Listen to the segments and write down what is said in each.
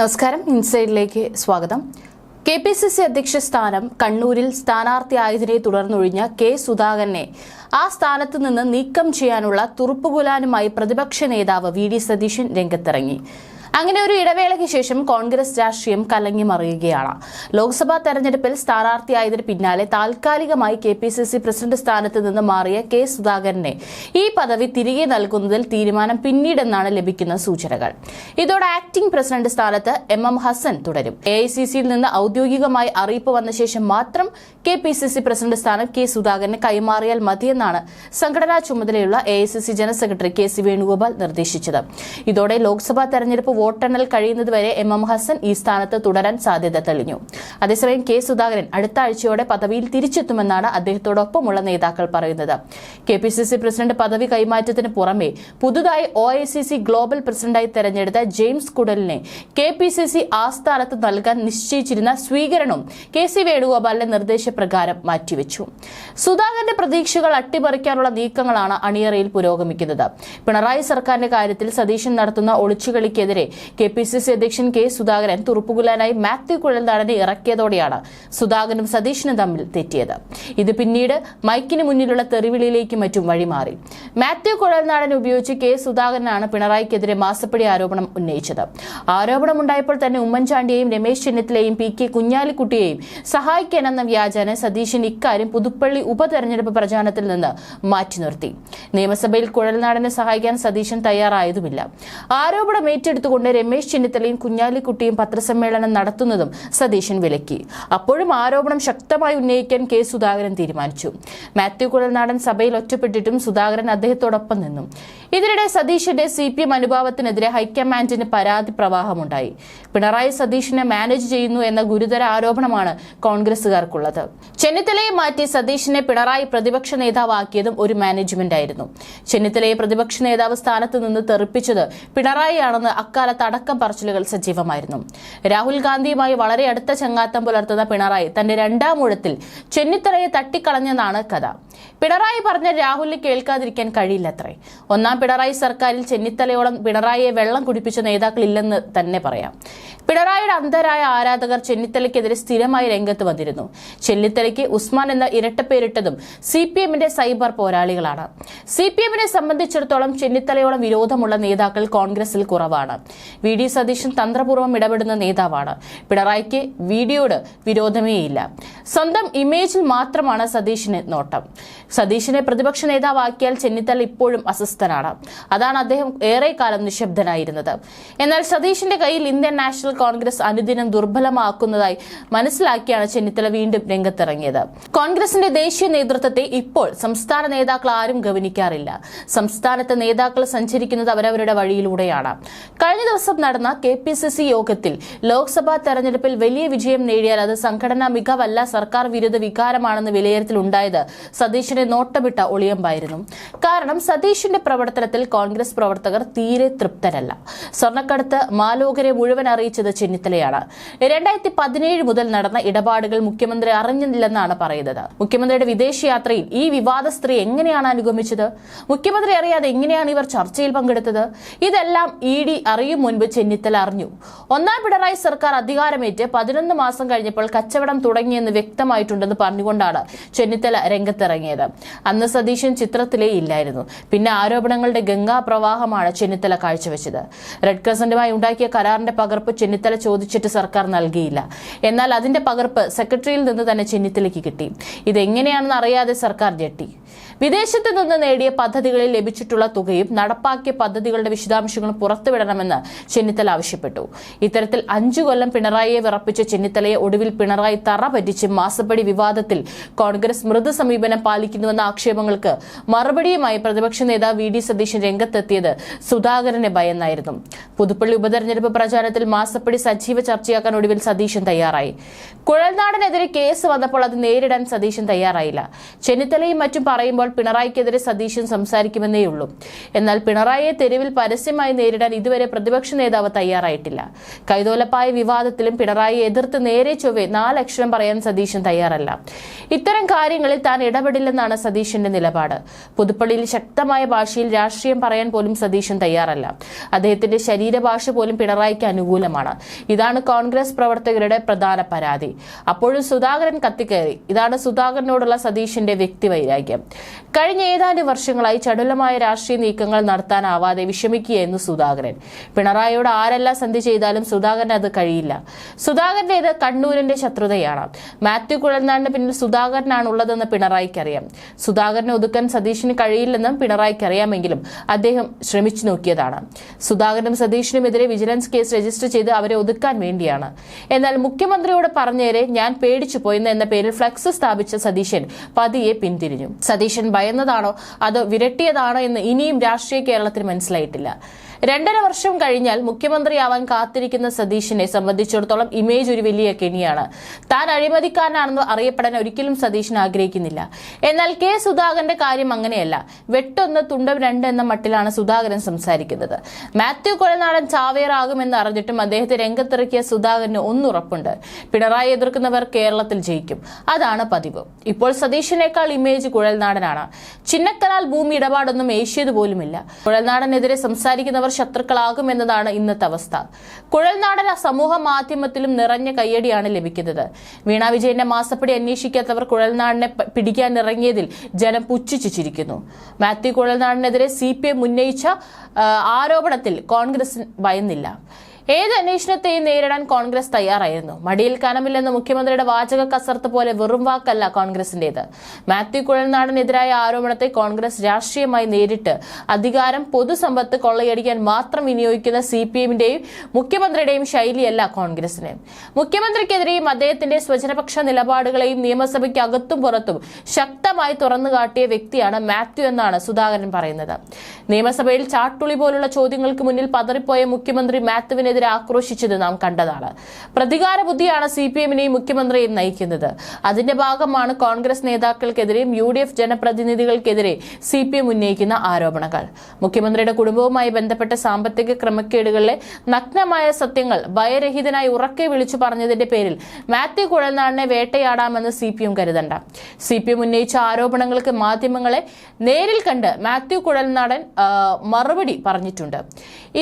നമസ്കാരം. ഇൻസൈഡിലേക്ക് സ്വാഗതം. K P C C അധ്യക്ഷ സ്ഥാനം കണ്ണൂരിൽ സ്ഥാനാർത്ഥിയായതിനെ തുടർന്നൊഴിഞ്ഞ കെ സുധാകരനെ ആ സ്ഥാനത്ത് നിന്ന് നീക്കം ചെയ്യാനുള്ള തുറുപ്പുകുലാനുമായി പ്രതിപക്ഷ നേതാവ് വി ഡി സതീശൻ രംഗത്തിറങ്ങി. അങ്ങനെ ഒരു ഇടവേളയ്ക്ക് ശേഷം കോൺഗ്രസ് രാഷ്ട്രീയം കലങ്ങി മറിയുകയാണ്. ലോക്സഭാ തെരഞ്ഞെടുപ്പിൽ സ്ഥാനാർത്ഥിയായതിന് പിന്നാലെ താൽക്കാലികമായി K P C C president സ്ഥാനത്ത് നിന്ന് മാറിയ കെ സുധാകരനെ ഈ പദവി തിരികെ നൽകുന്നതിൽ തീരുമാനം പിന്നീടെന്നാണ് ലഭിക്കുന്ന സൂചനകൾ. ഇതോടെ ആക്ടിംഗ് പ്രസിഡന്റ് സ്ഥാനത്ത് എം എം ഹസൻ തുടരും. എ നിന്ന് ഔദ്യോഗികമായി അറിയിപ്പ് വന്ന ശേഷം മാത്രം കെ പ്രസിഡന്റ് സ്ഥാനം കെ സുധാകരന് കൈമാറിയാൽ മതിയെന്നാണ് സംഘടനാ ചുമതലയുള്ള A general secretary K C Venugopal നിർദ്ദേശിച്ചത്. ഇതോടെ ലോക്സഭാ തെരഞ്ഞെടുപ്പ് വോട്ടെണ്ണൽ കഴിയുന്നതുവരെ എം എം ഹസൻ ഈ സ്ഥാനത്ത് തുടരാൻ സാധ്യത തെളിഞ്ഞു. അതേസമയം കെ സുധാകരൻ അടുത്ത ആഴ്ചയോടെ പദവിയിൽ തിരിച്ചെത്തുമെന്നാണ് അദ്ദേഹത്തോടൊപ്പമുള്ള നേതാക്കൾ പറയുന്നത്. K P C C president പദവി കൈമാറ്റത്തിന് പുറമെ പുതുതായി O I C C global പ്രസിഡന്റായി തെരഞ്ഞെടുത്ത ജെയിംസ് കുടലിനെ കെ പി സി സി ആസ്ഥാനത്ത് നൽകാൻ നിശ്ചയിച്ചിരുന്ന സ്വീകരണം കെ സി വേണുഗോപാലിന്റെ നിർദ്ദേശപ്രകാരം മാറ്റിവെച്ചു. സുധാകരന്റെ പ്രതീക്ഷകൾ അട്ടിമറിക്കാനുള്ള നീക്കങ്ങളാണ് അണിയറയിൽ പുരോഗമിക്കുന്നത്. പിണറായി സർക്കാരിന്റെ കാര്യത്തിൽ സതീശൻ നടത്തുന്ന ഒളിച്ചുകളിക്കെതിരെ കെ പി സി സി അധ്യക്ഷൻ കെ സുധാകരൻ തുറുപ്പുകുലാനായി മാത്യു കുഴൽനാടനെ ഇറക്കിയതോടെയാണ് സുധാകരനും സതീഷിനും തമ്മിൽ തെറ്റിയത്. ഇത് പിന്നീട് മൈക്കിന് മുന്നിലുള്ള തെറിവിളിയിലേക്ക് മറ്റും വഴിമാറി. മാത്യു കുഴൽനാടൻ ഉപയോഗിച്ച് കെ സുധാകരനാണ് പിണറായിക്കെതിരെ മാസപ്പടി ആരോപണം ഉന്നയിച്ചത്. ആരോപണമുണ്ടായപ്പോൾ തന്നെ ഉമ്മൻചാണ്ടിയെയും രമേശ് ചെന്നിത്തലയെയും പി കെ കുഞ്ഞാലിക്കുട്ടിയെയും സഹായിക്കാനെന്ന വ്യാജാന സതീശൻ ഇക്കാര്യം പുതുപ്പള്ളി ഉപതെരഞ്ഞെടുപ്പ് പ്രചാരണത്തിൽ നിന്ന് മാറ്റി നിർത്തി നിയമസഭയിൽ കുഴൽനാടനെ സഹായിക്കാൻ സതീശൻ തയ്യാറായതുമില്ല. ആരോപണം ഏറ്റെടുത്തുകൊണ്ട് രമേശ് ചെന്നിത്തലയും കുഞ്ഞാലിക്കുട്ടിയും പത്രസമ്മേളനം നടത്തുന്നതും സതീശൻ വിലക്കി. അപ്പോഴും ആരോപണം ശക്തമായി ഉന്നയിക്കാൻ കെ സുധാകരൻ തീരുമാനിച്ചു. മാത്യു കുഴൽനാടൻ സഭയിൽ ഒറ്റപ്പെട്ടിട്ടും സുധാകരൻ അദ്ദേഹത്തോടൊപ്പം നിന്നു. ഇതിനിടെ സതീശന്റെ സി പി എം അനുഭാവത്തിനെതിരെ ഹൈക്കമാൻഡിന് പരാതി പ്രവാഹമുണ്ടായി. പിണറായി സതീശനെ മാനേജ് ചെയ്യുന്നു എന്ന ഗുരുതര ആരോപണമാണ് കോൺഗ്രസുകാർക്കുള്ളത് ചെന്നിത്തലയെ മാറ്റി സതീശനെ പിണറായി പ്രതിപക്ഷ നേതാവാക്കിയതും ഒരു മാനേജ്മെന്റ് ആയിരുന്നു ചെന്നിത്തലയെ പ്രതിപക്ഷ നേതാവ് സ്ഥാനത്ത് നിന്ന് തെറിപ്പിച്ചത് പിണറായിയാണെന്ന് അക്കാലത്ത് അടക്കം പറച്ചിലുകൾ സജീവമായിരുന്നു. രാഹുൽ ഗാന്ധിയുമായി വളരെ അടുത്ത ചങ്ങാത്തം പുലർത്തുന്ന പിണറായി തന്റെ രണ്ടാം ഊഴത്തിൽ ചെന്നിത്തലയെ തട്ടിക്കളഞ്ഞെന്നാണ് കഥ. പിണറായി പറഞ്ഞ രാഹുലിന് കേൾക്കാതിരിക്കാൻ കഴിയില്ലത്രേ. ഒന്നാം പിണറായി സർക്കാരിൽ ചെന്നിത്തലയോളം പിണറായിയെ വെള്ളം കുടിപ്പിച്ച നേതാക്കളില്ലെന്ന് തന്നെ പറയാം. പിണറായിയുടെ അന്ധരായ ആരാധകർ ചെന്നിത്തലയ്ക്കെതിരെ സ്ഥിരമായി രംഗത്ത് വന്നിരുന്നു. ചെന്നിത്തലയ്ക്ക് ഉസ്മാൻ എന്ന ഇരട്ടപ്പേരിട്ടതും സി പി എമ്മിന്റെ സൈബർ പോരാളികളാണ്. സി പി എമ്മിനെ സംബന്ധിച്ചിടത്തോളം ചെന്നിത്തലയോളം വിരോധമുള്ള നേതാക്കൾ കോൺഗ്രസിൽ കുറവാണ്. വി ഡി സതീശൻ തന്ത്രപൂർവം ഇടപെടുന്ന നേതാവാണ്. പിണറായിക്ക് വിഡിയോട് വിരോധമേയില്ല. സ്വന്തം ഇമേജിൽ മാത്രമാണ് സതീശിന് നോട്ടം. സതീശനെ പ്രതിപക്ഷ നേതാവാക്കിയാൽ ചെന്നിത്തല ഇപ്പോഴും അസ്വസ്ഥനാണ്. അതാണ് അദ്ദേഹം ഏറെക്കാലം നിശബ്ദനായിരുന്നത്. എന്നാൽ സതീശന്റെ കയ്യിൽ ഇന്ത്യൻ നാഷണൽ കോൺഗ്രസ് അനുദിനം ദുർബലമാക്കുന്നതായി മനസ്സിലാക്കിയാണ് ചെന്നിത്തല വീണ്ടും രംഗത്തിറങ്ങിയത്. കോൺഗ്രസിന്റെ ദേശീയ നേതൃത്വത്തെ ഇപ്പോൾ സംസ്ഥാന നേതാക്കൾ ആരും ഗവനിക്കാറില്ല. സംസ്ഥാനത്തെ നേതാക്കൾ സഞ്ചരിക്കുന്നത് അവരവരുടെ വഴിയിലൂടെയാണ്. കഴിഞ്ഞ ദിവസം നടന്ന കെ പി സി സി യോഗത്തിൽ ലോക്സഭാ തെരഞ്ഞെടുപ്പിൽ വലിയ വിജയം നേടിയാൽ അത് സംഘടനാ മികവല്ല സർക്കാർ വിരുദ്ധ വികാരമാണെന്ന് വിലയിരുത്തലുണ്ടായത് സതീശനെ നോട്ടമിട്ട ഒളിയമ്പായിരുന്നു. കാരണം സതീഷിന്റെ പ്രവർത്തനത്തിൽ കോൺഗ്രസ് പ്രവർത്തകർ തീരെ തൃപ്തരല്ല. സ്വർണക്കടത്ത് മാലോകരെ മുഴുവൻ അറിയിച്ചത് ചെന്നിത്തലയാണ്. രണ്ടായിരത്തി പതിനേഴ് മുതൽ നടന്ന ഇടപാടുകൾ മുഖ്യമന്ത്രി അറിഞ്ഞില്ലെന്നാണ് പറയുന്നത്. മുഖ്യമന്ത്രിയുടെ വിദേശയാത്രയിൽ ഈ വിവാദ സ്ത്രീ എങ്ങനെയാണ് അനുഗമിച്ചത്? മുഖ്യമന്ത്രി അറിയാതെ എങ്ങനെയാണ് ഇവർ ചർച്ചയിൽ പങ്കെടുത്തത്? ഇതെല്ലാം ഇ ഡി അറിയും മുൻപ് ചെന്നിത്തല അറിഞ്ഞു. ഒന്നാം പിണറായി സർക്കാർ അധികാരമേറ്റ് പതിനൊന്ന് മാസം കഴിഞ്ഞപ്പോൾ കച്ചവടം തുടങ്ങിയെന്ന് വ്യക്തമായിട്ടുണ്ടെന്ന് പറഞ്ഞുകൊണ്ടാണ് ചെന്നിത്തല രംഗത്തിറങ്ങിയത് അന്ന് സതീശൻ ചിത്രത്തിലേ ഇല്ലായിരുന്നു. പിന്നെ ആരോപണങ്ങളുടെ ഗംഗാപ്രവാഹമാണ് ചെന്നിത്തല കാഴ്ചവെച്ചത്. റെഡ് ക്രസന്റുമായി ഉണ്ടാക്കിയ കരാറിന്റെ പകർപ്പ് ചെന്നിത്തല ചോദിച്ചിട്ട് സർക്കാർ നൽകിയില്ല. എന്നാൽ അതിന്റെ പകർപ്പ് സെക്രട്ടറിയിൽ നിന്ന് തന്നെ ചെന്നിത്തലയ്ക്ക് കിട്ടി. ഇതെങ്ങനെയാണെന്ന് അറിയാതെ സർക്കാർ ഞെട്ടി. വിദേശത്ത് നിന്ന് നേടിയ പദ്ധതികളിൽ ലഭിച്ചിട്ടുള്ള തുകയും നടപ്പാക്കിയ പദ്ധതികളുടെ വിശദാംശങ്ങളും പുറത്തുവിടണമെന്ന് ചെന്നിത്തല ആവശ്യപ്പെട്ടു. ഇത്തരത്തിൽ അഞ്ചു കൊല്ലം പിണറായിയെ വിറപ്പിച്ച ചെന്നിത്തലയെ ഒടുവിൽ പിണറായി തറ പറ്റിച്ച് മാസപ്പടി വിവാദത്തിൽ കോൺഗ്രസ് മൃദു സമീപനം പാലിക്കുന്നുവെന്ന ആക്ഷേപങ്ങൾക്ക് മറുപടിയുമായി പ്രതിപക്ഷ നേതാവ് വി ഡി സതീശൻ രംഗത്തെത്തിയത് സുധാകരനെ ഭയന്നായിരുന്നു. പുതുപ്പള്ളി ഉപതെരഞ്ഞെടുപ്പ് പ്രചാരണത്തിൽ മാസപ്പടി സജീവ ചർച്ചയാക്കാൻ ഒടുവിൽ സതീശൻ തയ്യാറായി. കുഴൽനാടനെതിരെ കേസ് വന്നപ്പോൾ അത് നേരിടാൻ സതീശൻ തയ്യാറായില്ല. ചെന്നിത്തലയും മറ്റും പറയുമ്പോൾ പിണറായിക്കെതിരെ സതീശൻ സംസാരിക്കുമെന്നേയുള്ളൂ എന്നാൽ പിണറായിയെ തെരുവിൽ പരസ്യമായി നേരിടാൻ ഇതുവരെ പ്രതിപക്ഷ നേതാവ് തയ്യാറായിട്ടില്ല. കൈതോലപ്പായ വിവാദത്തിലും പിണറായിയെ എതിർത്ത് നേരെ ചൊവ്വെ നാലക്ഷരം പറയാൻ സതീശൻ തയ്യാറല്ല. ഇത്തരം കാര്യങ്ങളിൽ താൻ ഇടപെടില്ലെന്നാണ് സതീശന്റെ നിലപാട്. പുതുപ്പള്ളിയിൽ ശക്തമായ ഭാഷയിൽ രാഷ്ട്രീയം പറയാൻ പോലും സതീശൻ തയ്യാറല്ല. അദ്ദേഹത്തിന്റെ ശരീരഭാഷ പോലും പിണറായിക്ക് അനുകൂലമാണ്. ഇതാണ് കോൺഗ്രസ് പ്രവർത്തകരുടെ പ്രധാന പരാതി. അപ്പോഴും സുധാകരൻ കത്തിക്കയറി ഇതാണ് സുധാകരനോടുള്ള സതീശന്റെ വ്യക്തിവൈരാഗ്യം കഴിഞ്ഞ ഏതാനും വർഷങ്ങളായി ചടുലമായ രാഷ്ട്രീയ നീക്കങ്ങൾ നടത്താനാവാതെ വിഷമിക്കുകയായിരുന്നു സുധാകരൻ. പിണറായിയോട് ആരെല്ലാം സന്ധി ചെയ്താലും സുധാകരൻ അത് കഴിയില്ല. സുധാകരന്റേത് കണ്ണൂരിന്റെ ശത്രുതയാണ്. മാത്യു കുഴൽനാടിന് പിന്നിൽ സുധാകരനാണ് ഉള്ളതെന്ന് പിണറായിക്കറിയാം. സുധാകരനെ ഒതുക്കാൻ സതീഷിന് കഴിയില്ലെന്നും പിണറായിക്കറിയാമെങ്കിലും അദ്ദേഹം ശ്രമിച്ചു നോക്കിയതാണ്. സുധാകരനും സതീഷിനുമെതിരെ വിജിലൻസ് കേസ് രജിസ്റ്റർ ചെയ്ത് അവരെ ഒതുക്കാൻ വേണ്ടിയാണ്. എന്നാൽ മുഖ്യമന്ത്രിയോട് പറഞ്ഞേരെ ഞാൻ പേടിച്ചു പോയെന്ന് എന്ന പേരിൽ ഫ്ലക്സ് സ്ഥാപിച്ച സതീശൻ പതിയെ പിന്തിരിഞ്ഞു. സതീശൻ ഭയന്നതാണോ? അതോ വിരട്ടിയതാണോ എന്ന് ഇനിയും രാഷ്ട്രീയ കേരളത്തിന് മനസ്സിലായിട്ടില്ല. രണ്ടര വർഷം കഴിഞ്ഞാൽ മുഖ്യമന്ത്രിയാവാൻ കാത്തിരിക്കുന്ന സതീഷിനെ സംബന്ധിച്ചിടത്തോളം ഇമേജ് ഒരു വലിയ കെണിയാണ്. താൻ അഴിമതിക്കാരനാണെന്ന് അറിയപ്പെടാൻ ഒരിക്കലും സതീഷിന് ആഗ്രഹിക്കുന്നില്ല. എന്നാൽ കെ സുധാകരന്റെ കാര്യം അങ്ങനെയല്ല. വെട്ടൊന്ന് തുണ്ടം രണ്ട് എന്ന മട്ടിലാണ് സുധാകരൻ സംസാരിക്കുന്നത്. മാത്യു കൊലനാടൻ ചാവേറാകുമെന്ന് അറിഞ്ഞിട്ടും അദ്ദേഹത്തെ രംഗത്തിറക്കിയ സുധാകരന് ഒന്നുറപ്പുണ്ട്. പിണറായി എതിർക്കുന്നവർ കേരളത്തിൽ ജയിക്കും. അതാണ് പതിവ്. ഇപ്പോൾ സതീഷിനേക്കാൾ ഇമേജ് കുഴൽനാടനാണ്. ചിന്നക്കനാൽ ഭൂമി ഇടപാടൊന്നും ഏഷ്യത് പോലുമില്ല. കുഴൽനാടനെതിരെ സംസാരിക്കുന്നവർ ശത്രുക്കളാകും എന്നതാണ് ഇന്നത്തെ അവസ്ഥ. കുഴൽനാടൻ സമൂഹ മാധ്യമത്തിലും നിറഞ്ഞ കയ്യടിയാണ് ലഭിക്കുന്നത്. വീണ വിജയന്റെ മാസപ്പടി അന്വേഷിക്കാത്തവർ കുഴൽനാടിനെ പിടിക്കാൻ ഇറങ്ങിയതിൽ ജനം പുച്ഛിച്ചിരിക്കുന്നു. മാത്യു കുഴൽനാടിനെതിരെ സി പി എം ഉന്നയിച്ച ആരോപണത്തിൽ കോൺഗ്രസ് ഭയന്നില്ല. ഏത് അന്വേഷണത്തെയും നേരിടാൻ കോൺഗ്രസ് തയ്യാറായിരുന്നു? മടിയിൽ കനമില്ലെന്ന് മുഖ്യമന്ത്രിയുടെ വാചക കസർത്ത് പോലെ വെറും വാക്കല്ല കോൺഗ്രസിന്റേത്. മാത്യു കുഴൽനാടനെതിരായ ആരോപണത്തെ കോൺഗ്രസ് രാഷ്ട്രീയമായി നേരിട്ട് അധികാരം പൊതുസമ്പത്ത് കൊള്ളയടിക്കാൻ മാത്രം വിനിയോഗിക്കുന്ന സി പി എമ്മിന്റെയും മുഖ്യമന്ത്രിയുടെയും ശൈലിയല്ല കോൺഗ്രസിന്. മുഖ്യമന്ത്രിക്കെതിരെയും അദ്ദേഹത്തിന്റെ സ്വജനപക്ഷ നിലപാടുകളെയും നിയമസഭയ്ക്ക് അകത്തും പുറത്തും ശക്തമായി തുറന്നുകാട്ടിയ വ്യക്തിയാണ് മാത്യു എന്നാണ് സുധാകരൻ പറയുന്നത്. നിയമസഭയിൽ ചാട്ടുളി പോലുള്ള ചോദ്യങ്ങൾക്ക് മുന്നിൽ പതറിപ്പോയ മുഖ്യമന്ത്രി മാത്യുവിനെതിരെ ആക്രോശിച്ചത് നാം കണ്ടതാണ്. പ്രതികാര ബുദ്ധിയാണ് സി പി എമ്മിനെയും മുഖ്യമന്ത്രിയെയും നയിക്കുന്നത്. അതിന്റെ ഭാഗമാണ് കോൺഗ്രസ് നേതാക്കൾക്കെതിരെയും യു ഡി എഫ് ജനപ്രതിനിധികൾക്കെതിരെ സി പി എം ഉന്നയിക്കുന്ന ആരോപണങ്ങൾ. മുഖ്യമന്ത്രിയുടെ കുടുംബവുമായി ബന്ധപ്പെട്ട സാമ്പത്തിക ക്രമക്കേടുകളിലെ നഗ്നമായ സത്യങ്ങൾ ഭയരഹിതനായി ഉറക്കെ വിളിച്ചു പറഞ്ഞതിന്റെ പേരിൽ മാത്യു കുഴൽനാടിനെ വേട്ടയാടാമെന്ന് സി പി എം കരുതണ്ട. സി പി എം ഉന്നയിച്ച ആരോപണങ്ങൾക്ക് മാധ്യമങ്ങളെ നേരിൽ കണ്ട് മാത്യു കുഴൽനാടൻ മറുപടി പറഞ്ഞിട്ടുണ്ട്.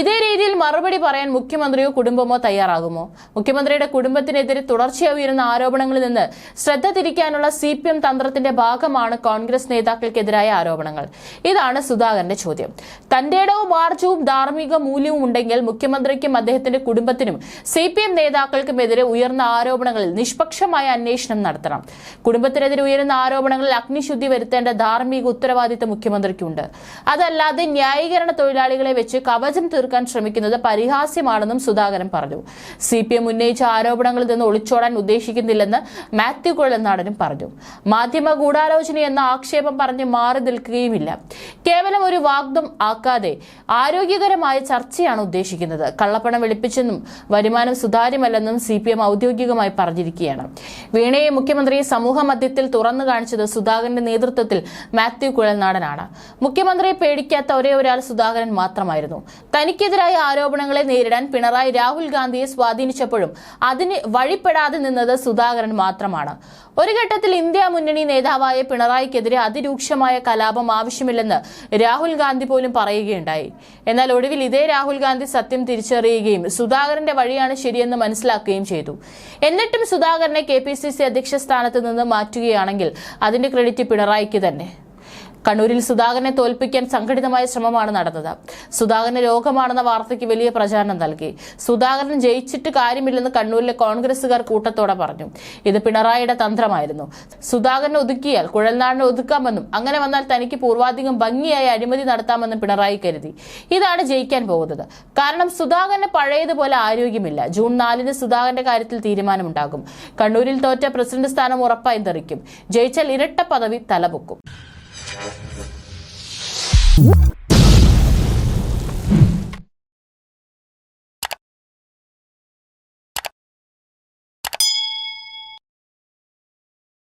ഇതേ രീതിയിൽ മറുപടി പറയാൻ മുഖ്യമന്ത്രിയോ കുടുംബമോ തയ്യാറാകുമോ? മുഖ്യമന്ത്രിയുടെ കുടുംബത്തിനെതിരെ തുടർച്ചയായി ഉയരുന്ന ആരോപണങ്ങളിൽ നിന്ന് ശ്രദ്ധ തിരിക്കാനുള്ള സി പി എം തന്ത്രത്തിന്റെ ഭാഗമാണ് കോൺഗ്രസ് നേതാക്കൾക്കെതിരായ ആരോപണങ്ങൾ. ഇതാണ് സുധാകരന്റെ ചോദ്യം. തന്റെ ഇടവും ആർജവും ധാർമ്മിക മൂല്യവും ഉണ്ടെങ്കിൽ മുഖ്യമന്ത്രിക്കും അദ്ദേഹത്തിന്റെ കുടുംബത്തിനും സി പി എം നേതാക്കൾക്കുമെതിരെ ഉയർന്ന ആരോപണങ്ങളിൽ നിഷ്പക്ഷമായ അന്വേഷണം നടത്തണം. കുടുംബത്തിനെതിരെ ഉയരുന്ന ആരോപണങ്ങളിൽ അഗ്നിശുദ്ധി വരുത്തേണ്ട ധാർമ്മിക ഉത്തരവാദിത്തം മുഖ്യമന്ത്രിക്കുണ്ട്. അതല്ലാതെ ന്യായീകരണ തൊഴിലാളികളെ വെച്ച് കവചം തീർക്കാൻ ശ്രമിക്കുന്നത് പരിഹാസ്യമാണെന്നും സുധാകരൻ പറഞ്ഞു. സി പി എം ഉന്നയിച്ച ആരോപണങ്ങളിൽ നിന്ന് ഒളിച്ചോടാൻ ഉദ്ദേശിക്കുന്നില്ലെന്ന് മാത്യു കുഴൽനാടനും പറഞ്ഞു. മാധ്യമ ഗൂഢാലോചന എന്ന ആക്ഷേപം പറഞ്ഞ് മാറി നിൽക്കുകയുമില്ല. കേവലം ഒരു വാഗ്ദം ആക്കാതെ ആരോഗ്യകരമായ ചർച്ചയാണ് ഉദ്ദേശിക്കുന്നത്. കള്ളപ്പണം വെളുപ്പിച്ചെന്നും വരുമാനം സുതാര്യമല്ലെന്നും സി പി എം ഔദ്യോഗികമായി പറഞ്ഞിരിക്കുകയാണ്. വീണയെ മുഖ്യമന്ത്രിയെ സമൂഹ മധ്യത്തിൽ തുറന്നു കാണിച്ചത് സുധാകരന്റെ നേതൃത്വത്തിൽ മാത്യു കുഴൽനാടനാണ്. മുഖ്യമന്ത്രിയെ പേടിക്കാത്ത ഒരേ ഒരാൾ സുധാകരൻ മാത്രമായിരുന്നു. തനിക്കെതിരായ ആരോപണങ്ങളെ നേരിടാൻ പിണറായി രാഹുൽ ഗാന്ധിയെ സ്വാധീനിച്ചപ്പോഴും അതിന് വഴിപ്പെടാതെ നിന്നത് സുധാകരൻ മാത്രമാണ്. ഒരു ഘട്ടത്തിൽ ഇന്ത്യ മുന്നണി നേതാവായ പിണറായിക്കെതിരെ അതിരൂക്ഷമായ കലാപം ആവശ്യമില്ലെന്ന് രാഹുൽ ഗാന്ധി പോലും പറയുകയുണ്ടായി. എന്നാൽ ഒടുവിൽ ഇതേ രാഹുൽ ഗാന്ധി സത്യം തിരിച്ചറിയുകയും സുധാകരന്റെ വഴിയാണ് ശരിയെന്ന് മനസ്സിലാക്കുകയും ചെയ്തു. എന്നിട്ടും സുധാകരനെ കെ പി സി സി അധ്യക്ഷ സ്ഥാനത്ത് നിന്ന് മാറ്റുകയാണെങ്കിൽ അതിന്റെ ക്രെഡിറ്റ് പിണറായിക്ക് തന്നെ. കണ്ണൂരിൽ സുധാകരനെ തോൽപ്പിക്കാൻ സംഘടിതമായ ശ്രമമാണ് നടന്നത്. സുധാകരന് രോഗമാണെന്ന വാർത്തയ്ക്ക് വലിയ പ്രചാരണം നൽകി. സുധാകരൻ ജയിച്ചിട്ട് കാര്യമില്ലെന്ന് കണ്ണൂരിലെ കോൺഗ്രസുകാർ കൂട്ടത്തോടെ പറഞ്ഞു. ഇത് പിണറായിയുടെ തന്ത്രമായിരുന്നു. സുധാകരനെ ഒതുക്കിയാൽ കുഴൽനാടിനെ ഒതുക്കാമെന്നും അങ്ങനെ വന്നാൽ തനിക്ക് പൂർവാധികം ഭംഗിയായി അഴിമതി നടത്താമെന്നും പിണറായി കരുതി. ഇതാണ് ജയിക്കാൻ പോകുന്നത്. കാരണം സുധാകരന് പഴയതുപോലെ ആരോഗ്യമില്ല. ജൂൺ നാലിന് സുധാകരന്റെ കാര്യത്തിൽ തീരുമാനമുണ്ടാകും. കണ്ണൂരിൽ തോറ്റ പ്രസിഡന്റ് സ്ഥാനം ഉറപ്പായി തെറിക്കും. ജയിച്ചാൽ ഇരട്ട പദവി തലപൊക്കും. Woo!